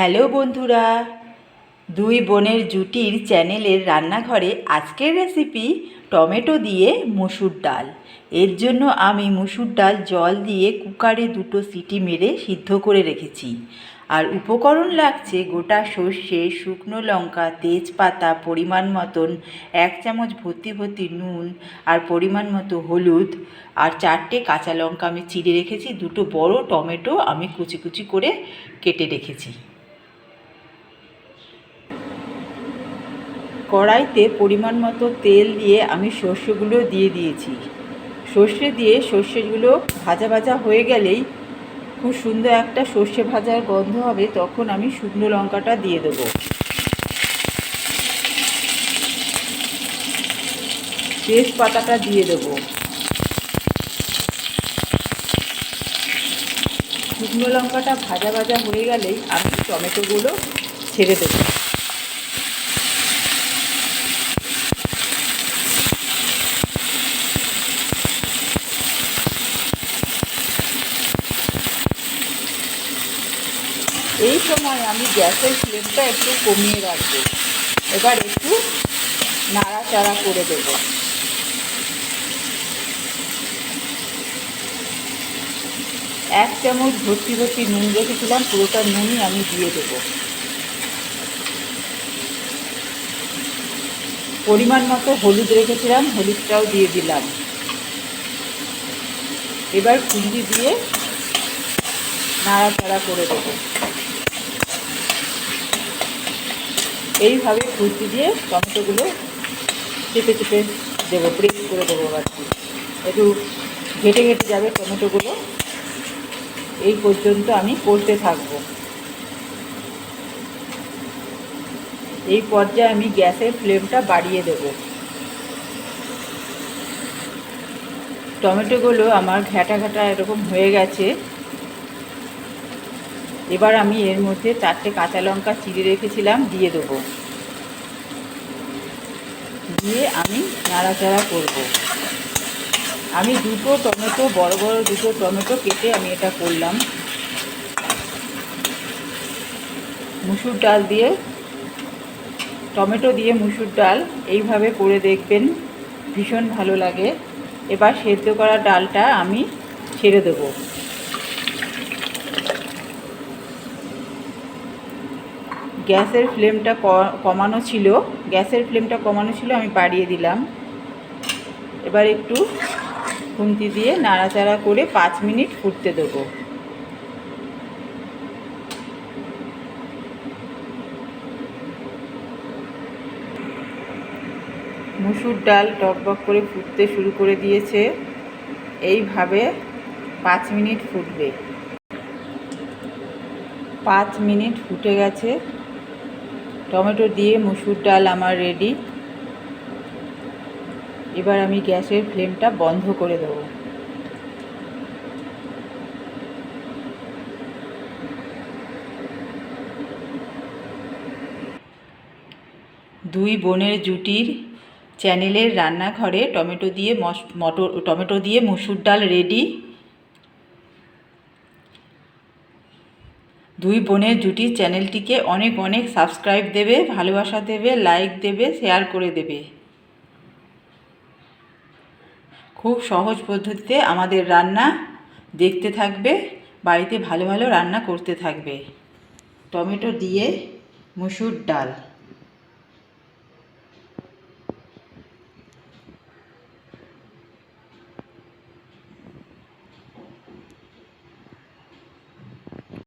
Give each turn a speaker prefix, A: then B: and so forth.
A: Hello বন্ধুরা, দুই বোনের জুটির চ্যানেলের রান্নাঘরে আজকের রেসিপি টমেটো দিয়ে মুসুর ডাল। এর জন্য আমি মুসুর ডাল জল দিয়ে কুকারে দুটো সিটি মেরে সিদ্ধ করে রেখেছি। আর উপকরণ লাগছে গোটা সর্ষে, শুকনো লঙ্কা, তেজপাতা, পরিমাণ মতন এক চামচ ভর্তি ভর্তি নুন আর পরিমাণ মতো হলুদ আর চারটে কাঁচা লঙ্কা আমি চিড়ে রেখেছি। দুটো বড় টমেটো আমি কুচি কুচি করে কেটে রেখেছি। কড়াইতে পরিমাণ মতো তেল দিয়ে আমি সর্ষেগুলো দিয়ে দিয়েছি। সর্ষে দিয়ে সর্ষেগুলো ভাজা ভাজা হয়ে গেলেই খুব সুন্দর একটা সর্ষে ভাজার গন্ধ হবে, তখন আমি শুকনো লঙ্কাটা দিয়ে দেবো। তেজপাতাটা দিয়ে দেবো। শুকনো লঙ্কাটা ভাজা ভাজা হয়ে গেলেই আমি টমেটোগুলো ছেড়ে দেবো। এই সময় আমি গ্যাসের ফ্লেমটা একটু কমিয়ে রাখব। এবার একটু নাড়াচাড়া করে দেব। এক চামচ ভর্তি ভর্তি নুন রেখেছিলাম, পুরোটা নুনই আমি দিয়ে দেবো। পরিমাণ মতো হলুদ রেখেছিলাম, হলুদটাও দিয়ে দিলাম। এবার খুন্দি দিয়ে নাড়াচাড়া করে দেবো। এইভাবে খুঁজতে দিয়ে টমেটোগুলো চেপে চেপে দেবো প্রেস করে দেবো আর কি একটু ঘেটে ঘেটে যাবে টমেটোগুলো। এই পর্যন্ত আমি করতে থাকব। এই পর্যায়ে আমি গ্যাসের ফ্লেমটা বাড়িয়ে দেব। টমেটোগুলো আমার ঘ্যাটা ঘ্যাটা এরকম হয়ে গেছে। এবার আমি এর মধ্যে চারটে কাঁচা লঙ্কা চিড়ে রেখেছিলাম, দিয়ে দেবো। দিয়ে আমি নাড়াচাড়া করব। আমি দুটো টমেটো, বড় বড় দুটো টমেটো কেটে আমি এটা করলাম। মুসুর ডাল দিয়ে, টমেটো দিয়ে মুসুর ডাল, এইভাবে করে দেখবেন, ভীষণ ভালো লাগে। এবার সেদ্ধ করা ডালটা আমি ছেড়ে দেবো। গ্যাসের ফ্লেমটা কমানো ছিল। গ্যাসের ফ্লেমটা কমানো ছিল, আমি বাড়িয়ে দিলাম। এবার একটু খুন্তি দিয়ে নাড়াচাড়া করে পাঁচ মিনিট ফুটতে দেবো। মুসুর ডাল টকবক করে ফুটতে শুরু করে দিয়েছে। এইভাবে পাঁচ মিনিট ফুটবে। পাঁচ মিনিট ফুটে গেছে। টমেটো দিয়ে মুসুর ডাল আমার রেডি এবার আমি গ্যাসের ফ্লেমটা বন্ধ করে দেব। দুই বোনের জুটির চ্যানেলের রান্নাঘরে টমেটো দিয়ে মটর টমেটো দিয়ে মুসুর ডাল রেডি দুই বোনের জুটি চ্যানেলটিকে অনেক অনেক সাবস্ক্রাইব দেবে, ভালোবাসা দেবে, লাইক দেবে, শেয়ার করে দেবে। খুব সহজ পদ্ধতিতে আমাদের রান্না দেখতে থাকবে, বাড়িতে ভালো ভালো রান্না করতে থাকবে। টমেটো দিয়ে মুসুর ডাল।